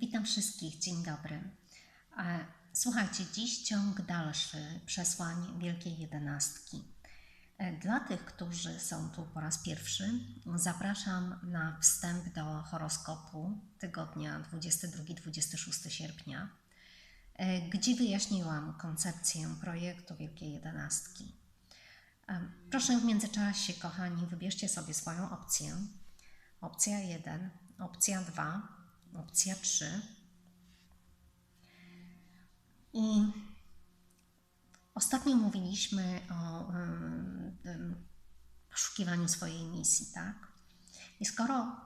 Witam wszystkich, dzień dobry. Słuchajcie, dziś ciąg dalszy przesłań Wielkiej Jedenastki. E, Dla tych, którzy są tu po raz pierwszy, zapraszam na wstęp do horoskopu tygodnia 22-26 sierpnia, e, gdzie wyjaśniłam koncepcję projektu Wielkiej Jedenastki. E, Proszę w międzyczasie, kochani, wybierzcie sobie swoją opcję. Opcja 1, opcja 2, opcja 3. I ostatnio mówiliśmy o tym poszukiwaniu swojej misji, tak? I skoro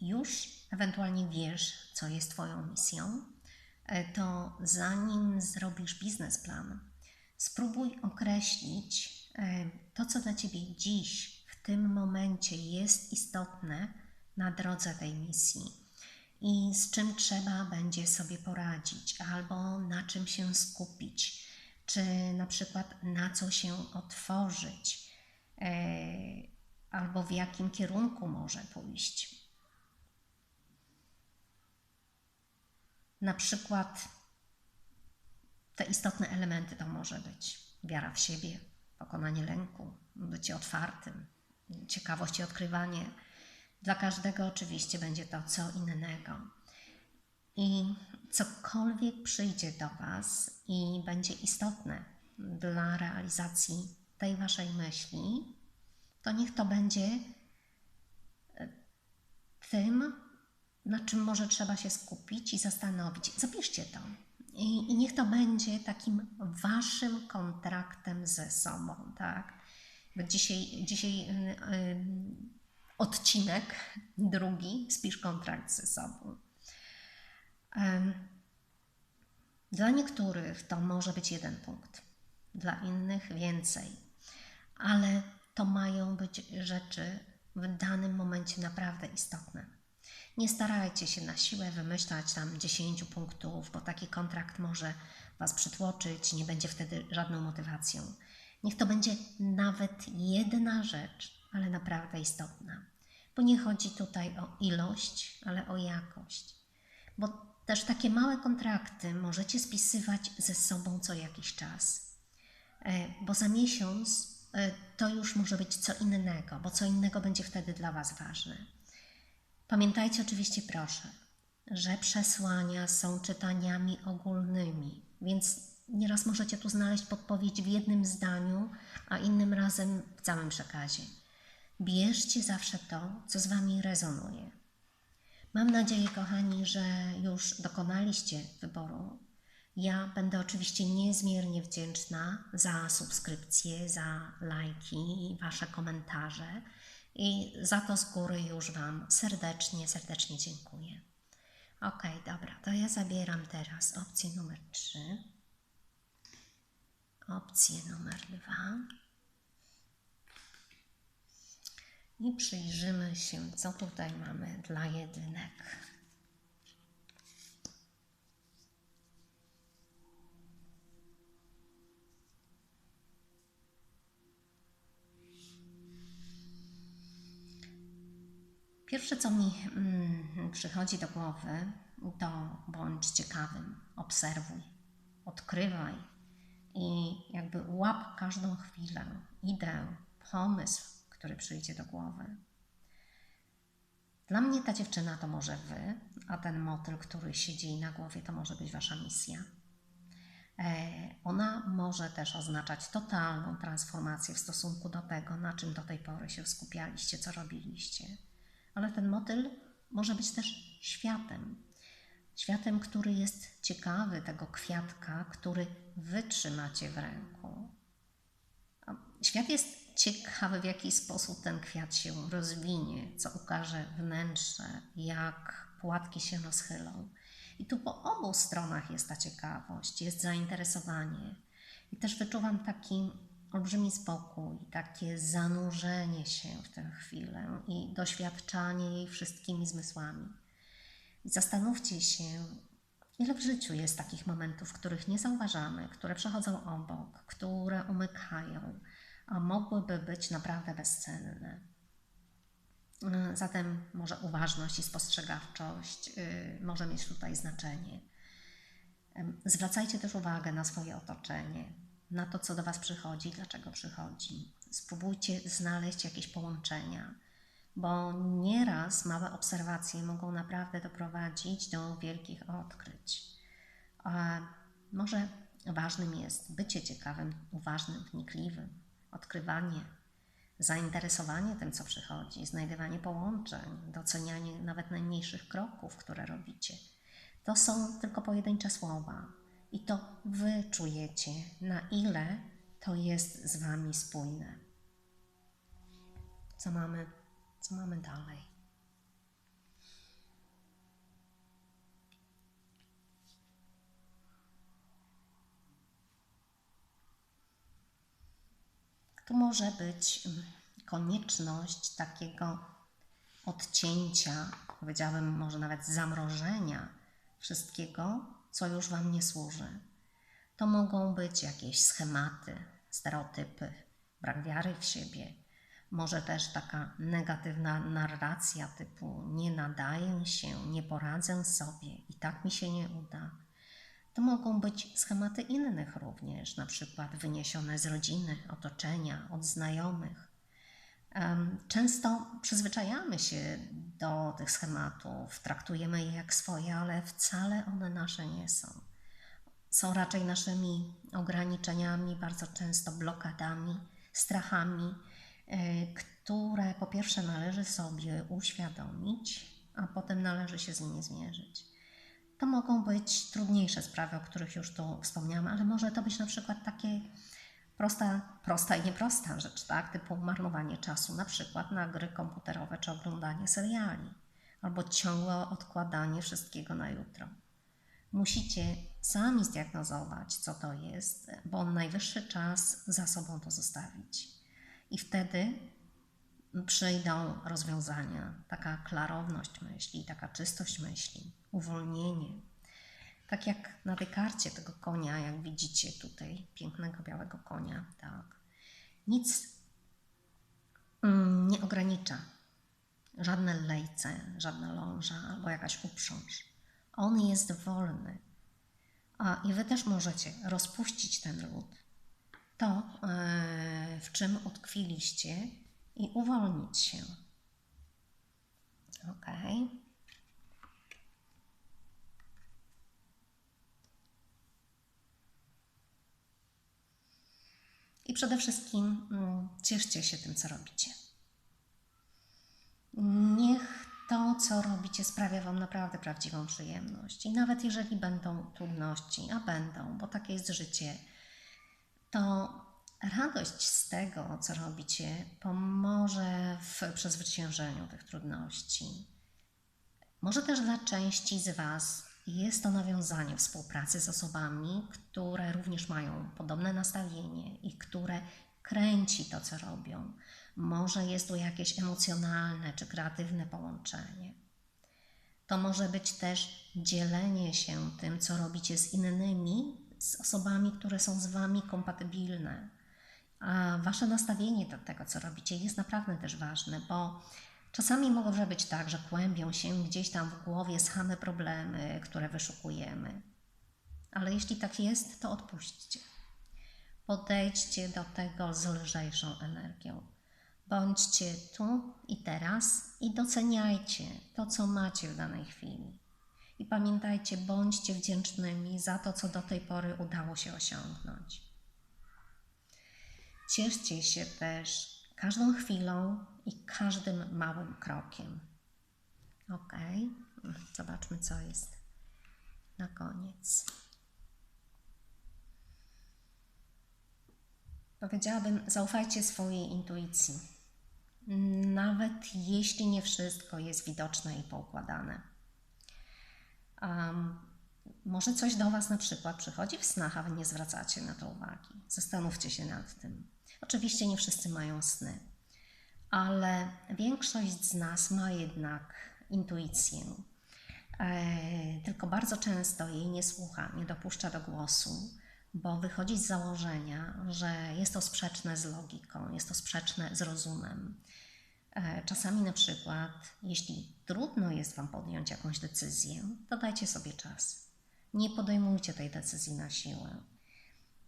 już ewentualnie wiesz, co jest Twoją misją, e, to zanim zrobisz biznesplan, spróbuj określić e, to, co dla Ciebie dziś, w tym momencie jest istotne na drodze tej misji i z czym trzeba będzie sobie poradzić, albo na czym się skupić, czy na przykład na co się otworzyć, e, albo w jakim kierunku może pójść. Na przykład te istotne elementy to może być wiara w siebie, pokonanie lęku, bycie otwartym, ciekawość i odkrywanie. Dla każdego oczywiście będzie to co innego. I cokolwiek przyjdzie do Was i będzie istotne dla realizacji tej Waszej myśli, to niech to będzie e, tym, na czym może trzeba się skupić i zastanowić. Zapiszcie to. I, I niech to będzie takim waszym kontraktem ze sobą, tak? Bo dzisiaj, dzisiaj yy, yy, odcinek drugi, spisz kontrakt ze sobą. Dla niektórych to może być jeden punkt, dla innych więcej, ale to mają być rzeczy w danym momencie naprawdę istotne. Nie starajcie się na siłę wymyślać tam 10 punktów, bo taki kontrakt może Was przytłoczyć, nie będzie wtedy żadną motywacją. Niech to będzie nawet jedna rzecz, ale naprawdę istotna. Bo nie chodzi tutaj o ilość, ale o jakość. Bo też takie małe kontrakty możecie spisywać ze sobą co jakiś czas. E, Bo za miesiąc e, to już może być co innego, bo co innego będzie wtedy dla Was ważne. Pamiętajcie oczywiście, proszę, że przesłania są czytaniami ogólnymi, więc nieraz możecie tu znaleźć podpowiedź w jednym zdaniu, a innym razem w całym przekazie. Bierzcie zawsze to, co z Wami rezonuje. Mam nadzieję, kochani, że już dokonaliście wyboru. Ja będę oczywiście niezmiernie wdzięczna za subskrypcje, za lajki i Wasze komentarze. I za to z góry już Wam serdecznie, serdecznie dziękuję. Ok, dobra, to ja zabieram teraz opcję numer 3, opcję numer 2 i przyjrzymy się, co tutaj mamy dla jedynek. Pierwsze, co mi mm, przychodzi do głowy, to bądź ciekawym, obserwuj, odkrywaj i jakby łap każdą chwilę, ideę, pomysł, który przyjdzie do głowy. Dla mnie ta dziewczyna to może wy, a ten motyl, który siedzi na głowie, to może być wasza misja. E, Ona może też oznaczać totalną transformację w stosunku do tego, na czym do tej pory się skupialiście, co robiliście ale ten motyl może być też światem. Światem, który jest ciekawy tego kwiatka, który wy trzymacie w ręku. Świat jest ciekawy, w jaki sposób ten kwiat się rozwinie, co ukaże wnętrze, jak płatki się rozchylą. I tu po obu stronach jest ta ciekawość, jest zainteresowanie. I też wyczuwam taki olbrzymi spokój, takie zanurzenie się w tę chwilę i doświadczanie jej wszystkimi zmysłami. I zastanówcie się, ile w życiu jest takich momentów, których nie zauważamy, które przechodzą obok, które umykają, a mogłyby być naprawdę bezcenne. Y, zatem może uważność i spostrzegawczość y, może mieć tutaj znaczenie. Zwracajcie też uwagę na swoje otoczenie, na to, co do Was przychodzi, dlaczego przychodzi. Spróbujcie znaleźć jakieś połączenia, bo nieraz małe obserwacje mogą naprawdę doprowadzić do wielkich odkryć. A może ważnym jest bycie ciekawym, uważnym, wnikliwym, odkrywanie, zainteresowanie tym, co przychodzi, znajdywanie połączeń, docenianie nawet najmniejszych kroków, które robicie. To są tylko pojedyncze słowa i to Wy czujecie, na ile to jest z Wami spójne. Co mamy, co mamy dalej? Tu może być mm, konieczność takiego odcięcia, powiedziałabym może nawet zamrożenia wszystkiego, co już Wam nie służy. To mogą być jakieś schematy, stereotypy, brak wiary w siebie, może też taka negatywna narracja typu nie nadaję się, nie poradzę sobie i tak mi się nie uda. To mogą być schematy innych również, na przykład wyniesione z rodziny, otoczenia, od znajomych. Często przyzwyczajamy się do tych schematów, traktujemy je jak swoje, ale wcale one nasze nie są. Są raczej naszymi ograniczeniami, bardzo często blokadami, strachami, e, które po pierwsze należy sobie uświadomić, a potem należy się z nimi zmierzyć. To mogą być trudniejsze sprawy, o których już tu wspomniałam, ale może to być na przykład takie prosta, prosta i nieprosta rzecz, tak? Typu marnowanie czasu na przykład na gry komputerowe czy oglądanie seriali, albo ciągłe odkładanie wszystkiego na jutro. Musicie sami zdiagnozować, co to jest, bo najwyższy czas za sobą to zostawić. I wtedy przyjdą rozwiązania, taka klarowność myśli, taka czystość myśli, uwolnienie, tak jak na tej karcie tego konia, jak widzicie tutaj, pięknego białego konia, tak. Nic mm, nie ogranicza. Żadne lejce, żadna ląża albo jakaś uprząż. On jest wolny. A i wy też możecie rozpuścić ten lód. To, e, w czym utkwiliście, i uwolnić się. Ok. I przede wszystkim mm, cieszcie się tym, co robicie. Niech to, co robicie, sprawia Wam naprawdę prawdziwą przyjemność. I nawet jeżeli będą trudności, a będą, bo takie jest życie, to radość z tego, co robicie, pomoże w przezwyciężeniu tych trudności. Może też dla części z Was jest to nawiązanie współpracy z osobami, które również mają podobne nastawienie i które kręci to, co robią. Może jest tu jakieś emocjonalne czy kreatywne połączenie. To może być też dzielenie się tym, co robicie z innymi, z osobami, które są z Wami kompatybilne. A Wasze nastawienie do tego, co robicie, jest naprawdę też ważne, bo Czasami może być tak, że kłębią się gdzieś tam w głowie same problemy, które wyszukujemy. Ale jeśli tak jest, to odpuśćcie. Podejdźcie do tego z lżejszą energią. Bądźcie tu i teraz i doceniajcie to, co macie w danej chwili. I pamiętajcie, bądźcie wdzięcznymi za to, co do tej pory udało się osiągnąć. Cieszcie się też każdą chwilą i każdym małym krokiem. Ok, zobaczmy, co jest na koniec. Powiedziałabym, zaufajcie swojej intuicji, nawet jeśli nie wszystko jest widoczne i poukładane. Um, może coś do Was na przykład przychodzi w snach, a Wy nie zwracacie na to uwagi. Zastanówcie się nad tym. Oczywiście nie wszyscy mają sny, ale większość z nas ma jednak intuicję. E, tylko bardzo często jej nie słucha, nie dopuszcza do głosu, bo wychodzi z założenia, że jest to sprzeczne z logiką, jest to sprzeczne z rozumem. E, czasami na przykład, jeśli trudno jest Wam podjąć jakąś decyzję, to dajcie sobie czas. Nie podejmujcie tej decyzji na siłę.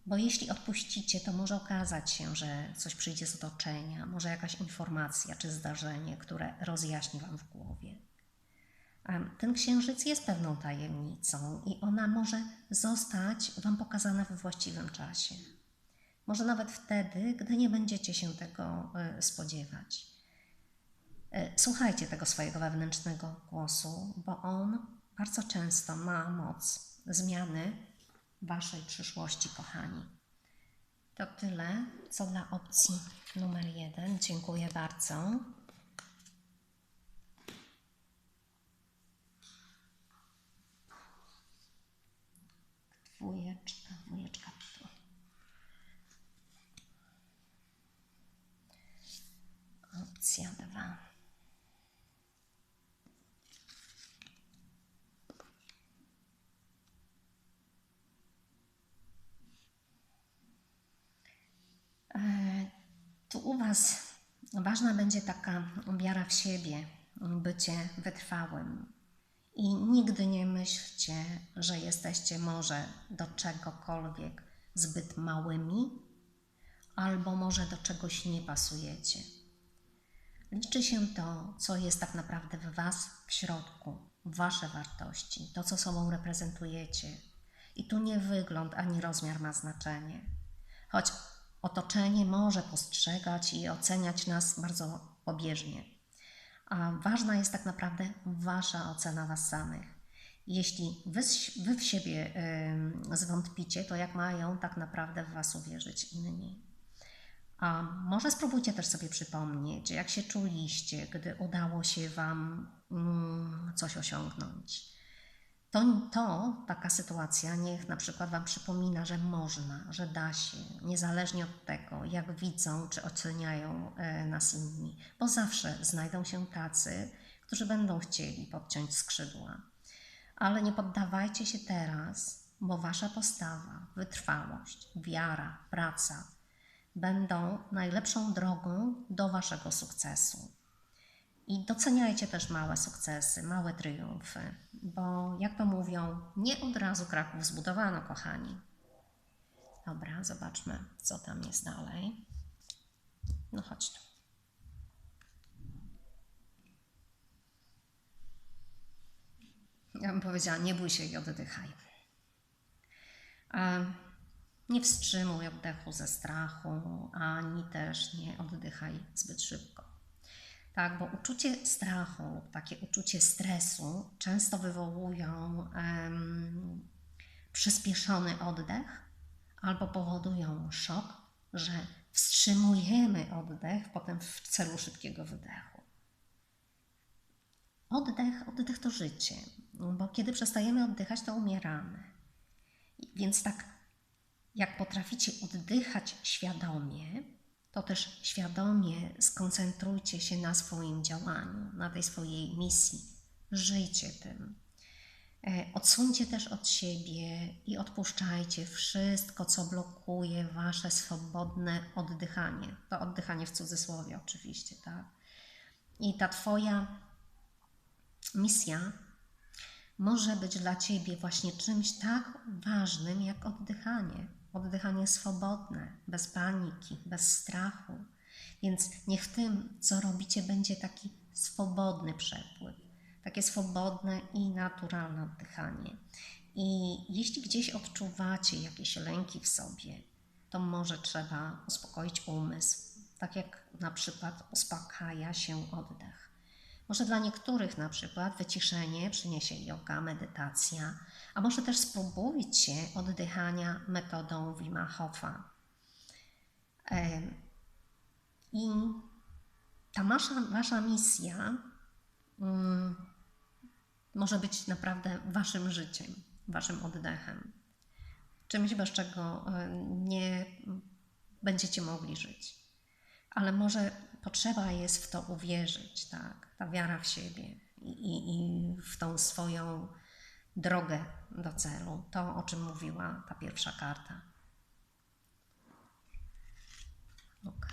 Bo jeśli odpuścicie, to może okazać się, że coś przyjdzie z otoczenia, może jakaś informacja czy zdarzenie, które rozjaśni Wam w głowie. Ten księżyc jest pewną tajemnicą i ona może zostać Wam pokazana we właściwym czasie. Może nawet wtedy, gdy nie będziecie się tego e, spodziewać. E, słuchajcie tego swojego wewnętrznego głosu, bo on bardzo często ma moc zmiany Waszej przyszłości, kochani. To tyle, co dla opcji numer jeden. Dziękuję bardzo. Dwójeczka, dwójeczka tu. Opcja dwa. Tu u Was ważna będzie taka wiara w siebie, bycie wytrwałym. I nigdy nie myślcie, że jesteście może do czegokolwiek zbyt małymi, albo może do czegoś nie pasujecie. Liczy się to, co jest tak naprawdę w Was w środku, Wasze wartości, to, co sobą reprezentujecie. I tu nie wygląd ani rozmiar ma znaczenie. Choć otoczenie może postrzegać i oceniać nas bardzo pobieżnie. A ważna jest tak naprawdę Wasza ocena Was samych. Jeśli wy, wy w siebie y, zwątpicie, to jak mają tak naprawdę w Was uwierzyć inni? A może spróbujcie też sobie przypomnieć, jak się czuliście, gdy udało się Wam mm, coś osiągnąć to, to taka sytuacja niech na przykład Wam przypomina, że można, że da się, niezależnie od tego, jak widzą czy oceniają e, nas inni, bo zawsze znajdą się tacy, którzy będą chcieli podciąć skrzydła. Ale nie poddawajcie się teraz, bo Wasza postawa, wytrwałość, wiara, praca będą najlepszą drogą do Waszego sukcesu. I doceniajcie też małe sukcesy, małe triumfy, bo jak to mówią, nie od razu Kraków zbudowano, kochani. Dobra, zobaczmy, co tam jest dalej. No chodź tu. Ja bym powiedziała, nie bój się i oddychaj. Nie wstrzymuj oddechu ze strachu, ani też nie oddychaj zbyt szybko. Tak, bo uczucie strachu, takie uczucie stresu często wywołują um, przyspieszony oddech albo powodują szok, że wstrzymujemy oddech potem w celu szybkiego wydechu. Oddech, oddech to życie, bo kiedy przestajemy oddychać, to umieramy. Więc tak, jak potraficie oddychać świadomie, to też świadomie skoncentrujcie się na swoim działaniu, na tej swojej misji. Żyjcie tym. E, odsuńcie też od siebie i odpuszczajcie wszystko, co blokuje wasze swobodne oddychanie. To oddychanie w cudzysłowie, oczywiście, tak? I ta Twoja misja może być dla Ciebie właśnie czymś tak ważnym jak oddychanie oddychanie swobodne, bez paniki, bez strachu. Więc niech w tym, co robicie, będzie taki swobodny przepływ, takie swobodne i naturalne oddychanie. I jeśli gdzieś odczuwacie jakieś lęki w sobie, to może trzeba uspokoić umysł, tak jak na przykład uspokaja się oddech. Może dla niektórych na przykład wyciszenie przyniesie yoga, medytacja, a może też spróbujcie oddychania metodą Wima Hofa. I ta wasza, wasza misja um, może być naprawdę waszym życiem, waszym oddechem. Czymś, bez czego nie będziecie mogli żyć. Ale może Potrzeba jest w to uwierzyć, tak? Ta wiara w siebie i, i, i w tą swoją drogę do celu. To, o czym mówiła ta pierwsza karta. Ok.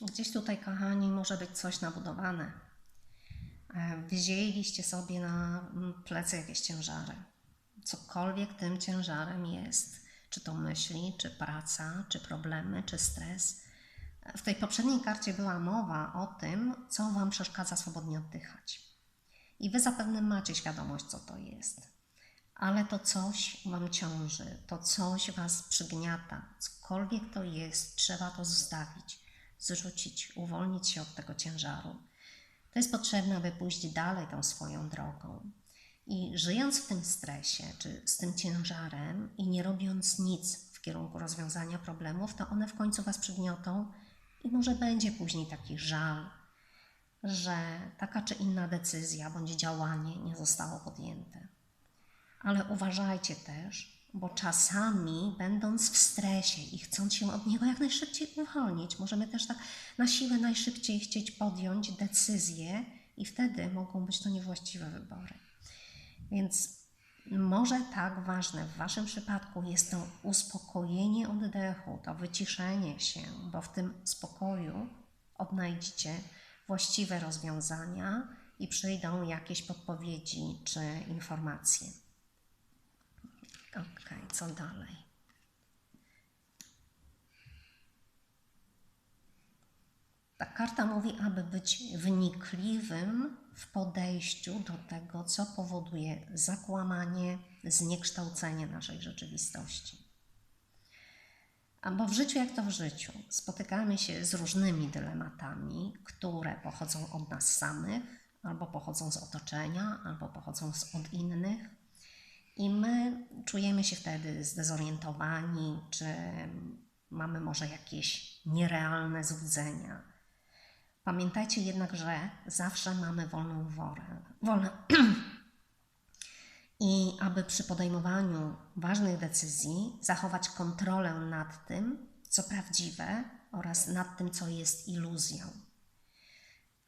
Gdzieś tutaj, kochani, może być coś nabudowane. E, wzięliście sobie na mm, plecy jakieś ciężary Cokolwiek tym ciężarem jest, czy to myśli, czy praca, czy problemy, czy stres. W tej poprzedniej karcie była mowa o tym, co Wam przeszkadza swobodnie oddychać. I Wy zapewne macie świadomość, co to jest. Ale to coś Wam ciąży, to coś Was przygniata. Cokolwiek to jest, trzeba to zostawić, zrzucić, uwolnić się od tego ciężaru. To jest potrzebne, aby pójść dalej tą swoją drogą. I żyjąc w tym stresie, czy z tym ciężarem i nie robiąc nic w kierunku rozwiązania problemów, to one w końcu Was przygniotą i może będzie później taki żal, że taka czy inna decyzja bądź działanie nie zostało podjęte. Ale uważajcie też, bo czasami, będąc w stresie i chcąc się od niego jak najszybciej uwolnić, możemy też tak na siłę najszybciej chcieć podjąć decyzję, i wtedy mogą być to niewłaściwe wybory. Więc może tak ważne w Waszym przypadku jest to uspokojenie oddechu, to wyciszenie się, bo w tym spokoju odnajdziecie właściwe rozwiązania i przyjdą jakieś podpowiedzi czy informacje. Ok, co dalej? Ta karta mówi, aby być wnikliwym w podejściu do tego, co powoduje zakłamanie, zniekształcenie naszej rzeczywistości. Bo w życiu, jak to w życiu, spotykamy się z różnymi dylematami, które pochodzą od nas samych, albo pochodzą z otoczenia, albo pochodzą od innych. I my czujemy się wtedy zdezorientowani, czy mamy może jakieś nierealne złudzenia. Pamiętajcie jednak, że zawsze mamy wolną wolę. wolę. I aby przy podejmowaniu ważnych decyzji zachować kontrolę nad tym, co prawdziwe oraz nad tym, co jest iluzją.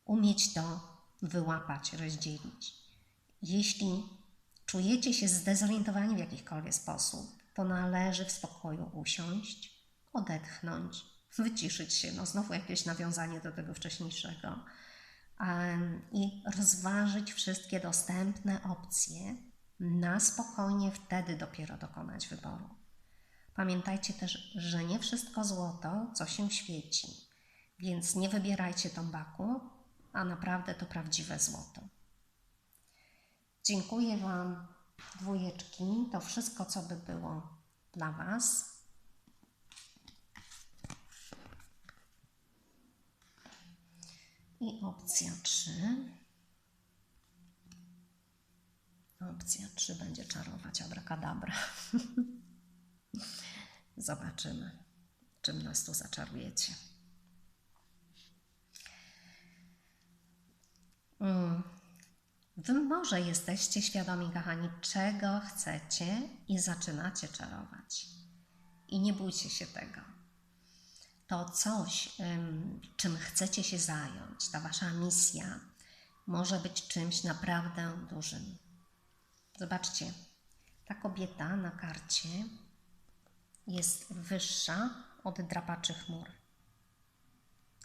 Umieć to wyłapać, rozdzielić. Jeśli czujecie się zdezorientowani w jakikolwiek sposób, to należy w spokoju usiąść, odetchnąć, wyciszyć się. No znowu jakieś nawiązanie do tego wcześniejszego. I rozważyć wszystkie dostępne opcje, na spokojnie wtedy dopiero dokonać wyboru. Pamiętajcie też, że nie wszystko złoto, co się świeci, więc nie wybierajcie tombaku, a naprawdę to prawdziwe złoto. Dziękuję Wam, dwójeczki. To wszystko, co by było dla Was. I opcja 3. Opcja 3 będzie czarować abracadabra. Zobaczymy, czym nas tu zaczarujecie. Mm. Wy może jesteście świadomi, kochani, czego chcecie i zaczynacie czarować. I nie bójcie się tego. To coś, czym chcecie się zająć, ta wasza misja, może być czymś naprawdę dużym. Zobaczcie, ta kobieta na karcie jest wyższa od drapaczy chmur.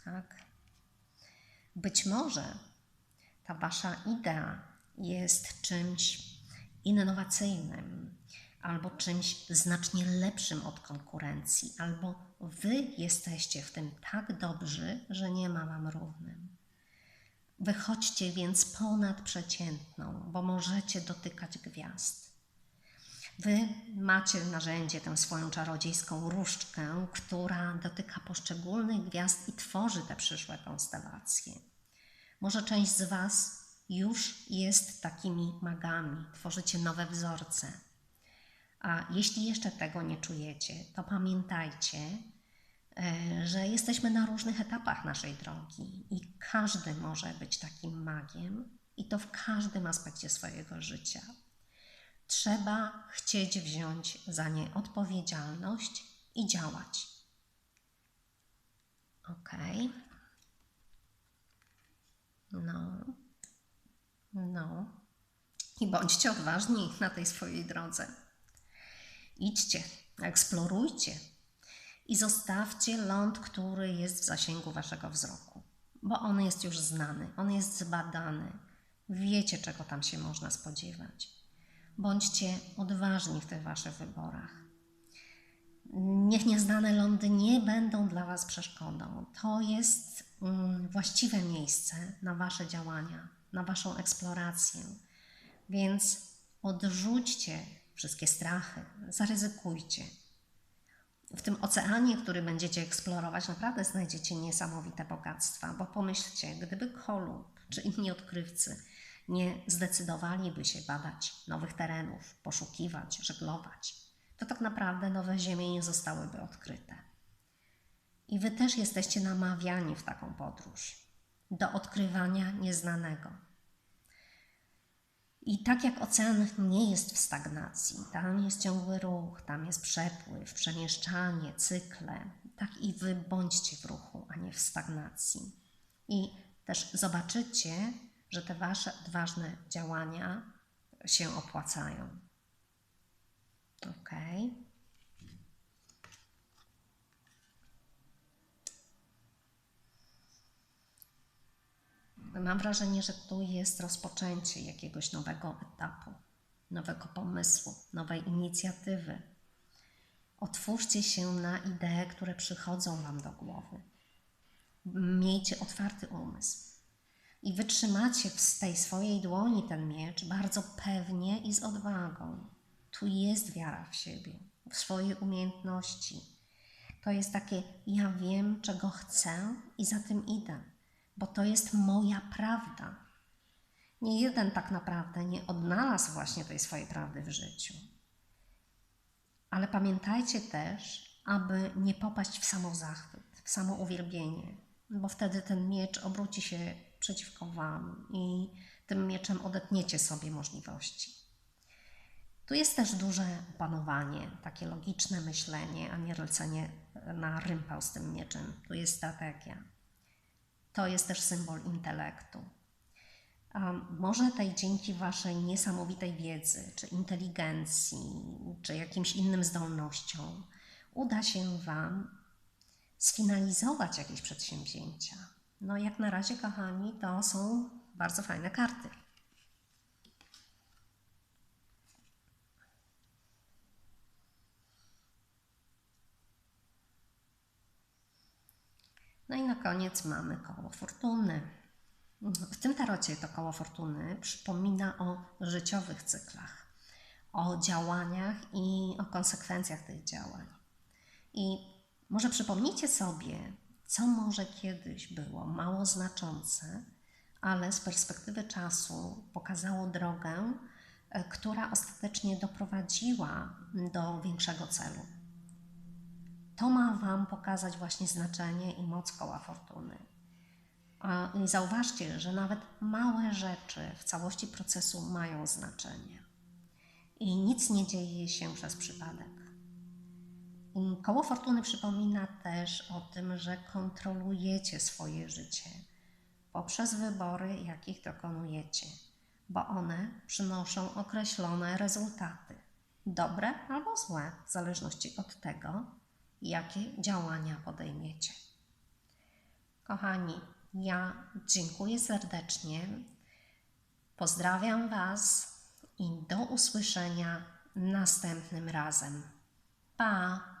Tak? Być może ta wasza idea jest czymś innowacyjnym, albo czymś znacznie lepszym od konkurencji, albo wy jesteście w tym tak dobrzy, że nie ma wam równym. Wychodźcie więc ponad przeciętną, bo możecie dotykać gwiazd. Wy macie narzędzie, tę swoją czarodziejską różdżkę, która dotyka poszczególnych gwiazd i tworzy te przyszłe konstelacje. Może część z Was już jest takimi magami, tworzycie nowe wzorce. A jeśli jeszcze tego nie czujecie, to pamiętajcie, E, że jesteśmy na różnych etapach naszej drogi i każdy może być takim magiem i to w każdym aspekcie swojego życia. Trzeba chcieć wziąć za nie odpowiedzialność i działać. Ok. No. No. I bądźcie odważni na tej swojej drodze. Idźcie, eksplorujcie, i zostawcie ląd, który jest w zasięgu waszego wzroku, bo on jest już znany, on jest zbadany. Wiecie, czego tam się można spodziewać. Bądźcie odważni w tych waszych wyborach. Niech nieznane lądy nie będą dla was przeszkodą. To jest mm, właściwe miejsce na wasze działania, na waszą eksplorację. Więc odrzućcie wszystkie strachy, zaryzykujcie. W tym oceanie, który będziecie eksplorować, naprawdę znajdziecie niesamowite bogactwa, bo pomyślcie, gdyby Kolumb czy inni odkrywcy nie zdecydowaliby się badać nowych terenów, poszukiwać, żeglować, to tak naprawdę nowe ziemie nie zostałyby odkryte. I wy też jesteście namawiani w taką podróż do odkrywania nieznanego. I tak jak ocean nie jest w stagnacji, tam jest ciągły ruch, tam jest przepływ, przemieszczanie, cykle, tak i wy bądźcie w ruchu, a nie w stagnacji. I też zobaczycie, że te wasze odważne działania się opłacają. Ok. Mam wrażenie, że tu jest rozpoczęcie jakiegoś nowego etapu, nowego pomysłu, nowej inicjatywy. Otwórzcie się na idee, które przychodzą Wam do głowy. Miejcie otwarty umysł i wytrzymacie w tej swojej dłoni ten miecz bardzo pewnie i z odwagą. Tu jest wiara w siebie, w swoje umiejętności. To jest takie, ja wiem, czego chcę i za tym idę bo to jest moja prawda. Nie jeden tak naprawdę nie odnalazł właśnie tej swojej prawdy w życiu. Ale pamiętajcie też, aby nie popaść w samozachwyt, w samouwielbienie, bo wtedy ten miecz obróci się przeciwko Wam i tym mieczem odetniecie sobie możliwości. Tu jest też duże opanowanie, takie logiczne myślenie, a nie lecenie na rympał z tym mieczem. Tu jest strategia. To jest też symbol intelektu. może tej dzięki Waszej niesamowitej wiedzy, czy inteligencji, czy jakimś innym zdolnościom uda się Wam sfinalizować jakieś przedsięwzięcia. No, jak na razie, kochani, to są bardzo fajne karty. Koniec mamy koło fortuny. W tym tarocie to koło fortuny przypomina o życiowych cyklach, o działaniach i o konsekwencjach tych działań. I może przypomnijcie sobie, co może kiedyś było mało znaczące, ale z perspektywy czasu pokazało drogę, e, która ostatecznie doprowadziła do większego celu. To ma Wam pokazać właśnie znaczenie i moc koła fortuny. I zauważcie, że nawet małe rzeczy w całości procesu mają znaczenie. I nic nie dzieje się przez przypadek. Koło fortuny przypomina też o tym, że kontrolujecie swoje życie poprzez wybory, jakich dokonujecie, bo one przynoszą określone rezultaty, dobre albo złe, w zależności od tego, jakie działania podejmiecie. Kochani, ja dziękuję serdecznie. Pozdrawiam Was i do usłyszenia następnym razem. Pa!